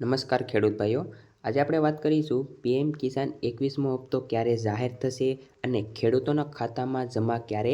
નમસ્કાર ખેડૂત ભાઈઓ. આજે આપણે વાત કરીશું પીએમ કિસાન એકવીસમો હપ્તો ક્યારે જાહેર થશે અને ખેડૂતોના ખાતામાં જમા ક્યારે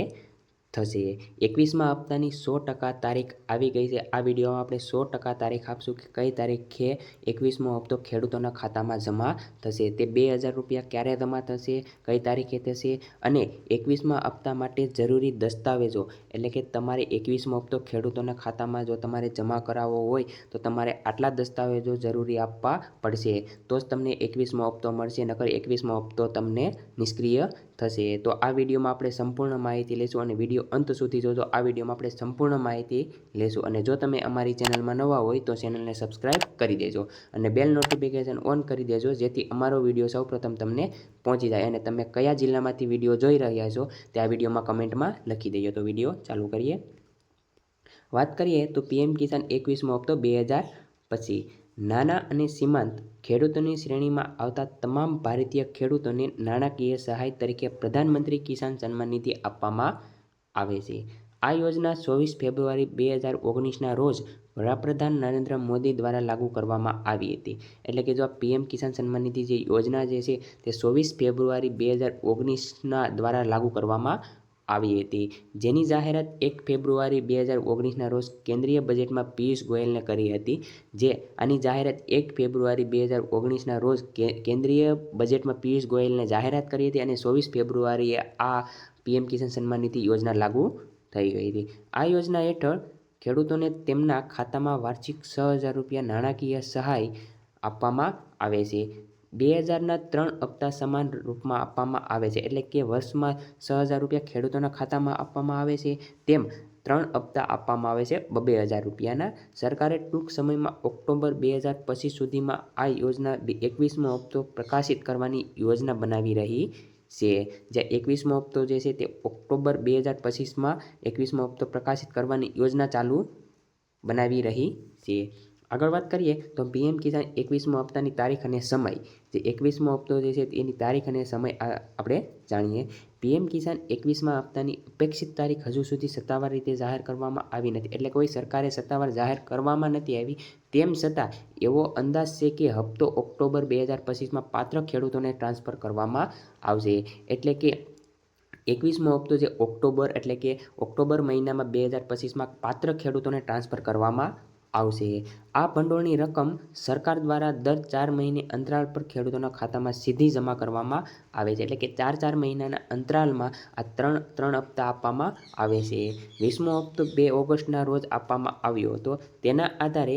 થશે. એકવીસમા હપ્તાની સો ટકા તારીખ આવી ગઈ છે. આ વિડીયોમાં આપણે સો ટકા તારીખ આપશું કે કઈ તારીખે એકવીસમો હપ્તો ખેડૂતોના ખાતામાં જમા થશે. તે બે હજાર રૂપિયા ક્યારે જમા થશે, કઈ તારીખે થશે અને એકવીસમા હપ્તા માટે જરૂરી દસ્તાવેજો. એટલે કે તમારે એકવીસમો હપ્તો ખેડૂતોના ખાતામાં જો તમારે જમા કરાવવો હોય, તો તમારે આટલા દસ્તાવેજો જરૂરી આપવા પડશે. તો જ તમને એકવીસમો હપ્તો મળશે. નકર એકવીસમો હપ્તો તમને નિષ્ક્રિય થશે. તો આ વિડીયોમાં આપણે સંપૂર્ણ માહિતી લઈશું અને વીડિયો અંત સુધી જોજો. આ વિડીયોમાં આપણે સંપૂર્ણ માહિતી લેશું અને જો તમે અમારી ચેનલમાં નવા હોય તો ચેનલને સબસ્ક્રાઈબ કરી દેજો અને બેલ નોટિફિકેશન ઓન કરી દેજો, જેથી અમારો વીડિયો સૌપ્રથમ તમને પહોંચી જાય અને તમે કયા જિલ્લામાંથી વીડિયો જોઈ રહ્યા છો તે આ વિડીયોમાં કમેન્ટમાં લખી દેજો. તો વીડિયો ચાલુ કરીએ. વાત કરીએ તો પીએમ કિસાન એકવીસમો હપ્તો બે હજાર પછી નાના અને સીમાંત ખેડૂતોની શ્રેણીમાં આવતા તમામ ભારતીય ખેડૂતોને નાણાકીય સહાય તરીકે પ્રધાનમંત્રી કિસાન સન્માન નિધિ આપવામાં આવે છે. આ યોજના ચોવીસ ફેબ્રુઆરી બે હજાર ઓગણીસના રોજ વડાપ્રધાન નરેન્દ્ર મોદી દ્વારા લાગુ કરવામાં આવી હતી. એટલે કે જો આ પીએમ કિસાન સન્માન નિધિ જે યોજના જે છે તે ચોવીસ ફેબ્રુઆરી બે હજાર ઓગણીસના દ્વારા લાગુ કરવામાં આવી હતી. જેની જાહેરાત એક ફેબ્રુઆરી બે હજાર ઓગણીસના રોજ કેન્દ્રીય બજેટમાં પિયુષ ગોયલને કરી હતી, જે આની જાહેરાત એક ફેબ્રુઆરી બે હજાર ઓગણીસના રોજ કેન્દ્રીય બજેટમાં પિયુષ ગોયલને જાહેરાત કરી હતી અને ચોવીસ ફેબ્રુઆરીએ આ પીએમ કિસાન સન્માન નિધિ યોજના લાગુ થઈ ગઈ હતી. આ યોજના હેઠળ ખેડૂતોને તેમના ખાતામાં વાર્ષિક છ હજાર રૂપિયા નાણાકીય સહાય આપવામાં આવે છે. બે હજારના ત્રણ હપ્તા સમાન રૂપમાં આપવામાં આવે છે. એટલે કે વર્ષમાં છ હજાર રૂપિયા ખેડૂતોના ખાતામાં આપવામાં આવે છે. તેમ ત્રણ હપ્તા આપવામાં આવે છે બબે હજાર રૂપિયાના. સરકારે ટૂંક સમયમાં ઓક્ટોબર બે હજાર પચીસ સુધીમાં આ યોજના એકવીસમો હપ્તો પ્રકાશિત કરવાની યોજના બનાવી રહી છે. જે એકવીસમો હપ્તો જે છે તે ઓક્ટોબર બે હજાર પચીસમાં એકવીસમો હપ્તો પ્રકાશિત કરવાની યોજના ચાલુ બનાવી રહી છે. આગળ વાત કરીએ, તો પીએમ કિસાન એકવીસમો હપ્તાની તારીખ અને સમય. જે એકવીસમો હપ્તો જે છે, એની તારીખ અને સમય આપણે જાણીએ. પીએમ કિસાન એકવીસમા હપ્તાની અપેક્ષિત તારીખ હજુ સુધી સત્તાવાર રીતે જાહેર કરવામાં આવી નથી. એટલે કોઈ સરકારે સત્તાવાર જાહેર કરવામાં નથી આવી, તેમ છતાં એવો અંદાજ છે કે હપ્તો ઓક્ટોબર બે હજાર પચીસમાં પાત્ર ખેડૂતોને ટ્રાન્સફર કરવામાં આવશે. એટલે કે એકવીસમો હપ્તો જે ઓક્ટોબર એટલે કે ઓક્ટોબર મહિનામાં બે હજાર પચીસમાં પાત્ર ખેડૂતોને ટ્રાન્સફર કરવામાં આવશે. આ ભંડોળની રકમ સરકાર દ્વારા દર ચાર મહિને અંતરાલ પર ખેડૂતોના ખાતામાં સીધી જમા કરવામાં આવે છે. એટલે કે ચાર ચાર મહિનાના અંતરાલમાં આ ત્રણ ત્રણ હપ્તા આપવામાં આવે છે. વીસમો હપ્તો બે ઓગસ્ટના રોજ આપવામાં આવ્યો હતો. તેના આધારે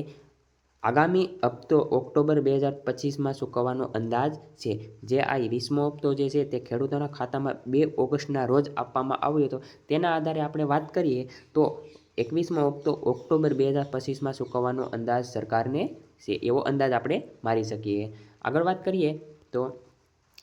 આગામી હપ્તો ઓક્ટોબર બે હજાર પચીસમાં ચૂકવવાનો અંદાજ છે. જે આ વીસમો હપ્તો જે છે તે ખેડૂતોના ખાતામાં બે ઓગસ્ટના રોજ આપવામાં આવ્યો હતો. તેના આધારે આપણે વાત કરીએ તો એકવીસમો હપ્તો ઓક્ટોબર બે હજાર પચીસમાં ચૂકવવાનો અંદાજ સરકારને છે. એવો અંદાજ આપણે મારી શકીએ. આગળ વાત કરીએ તો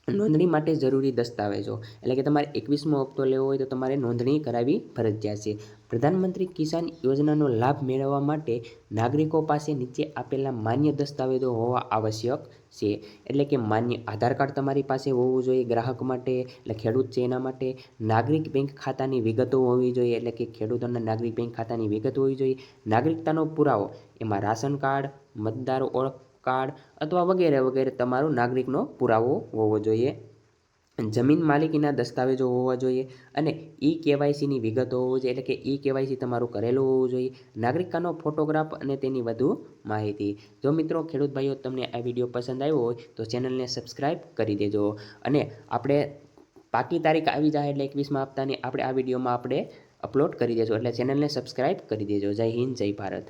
નોંધણી માટે જરૂરી દસ્તાવેજો. એટલે કે તમારે એકવીસમો હપ્તો લેવો હોય તો તમારે નોંધણી કરાવવી ફરજિયાત છે. પ્રધાનમંત્રી કિસાન યોજનાનો લાભ મેળવવા માટે નાગરિકો પાસે નીચે આપેલા માન્ય દસ્તાવેજો હોવા આવશ્યક છે. એટલે કે માન્ય આધાર કાર્ડ તમારી પાસે હોવું જોઈએ ગ્રાહક માટે, એટલે ખેડૂત છે એના માટે. નાગરિક બેંક ખાતાની વિગતો હોવી જોઈએ, એટલે કે ખેડૂતોના નાગરિક બેંક ખાતાની વિગત હોવી જોઈએ. નાગરિકતાનો પુરાવો, એમાં રાશન કાર્ડ, મતદાર ઓળખ કાર્ડ અથવા વગેરે વગેરે તમારો નાગરિકનો પુરાવો હોવો જોઈએ. જમીન માલિકીના દસ્તાવેજો હોવા જોઈએ અને ઈ કેવાયસીની વિગતો હોવી જોઈએ. એટલે કે ઈ કેવાયસી તમારું કરેલું હોવું જોઈએ. નાગરિકાનો ફોટોગ્રાફ અને તેની વધુ માહિતી. જો મિત્રો ખેડૂત ભાઈઓ તમને આ વીડિયો પસંદ આવ્યો હોય તો ચેનલને સબસ્ક્રાઈબ કરી દેજો. અને આપણે પાકી તારીખ આવી જાય એટલે એકવીસમાં હપ્તાની આપણે આ વિડીયોમાં આપણે અપલોડ કરી દેજો એટલે ચેનલને સબસ્ક્રાઈબ કરી દેજો. જય હિન્દ, જય ભારત.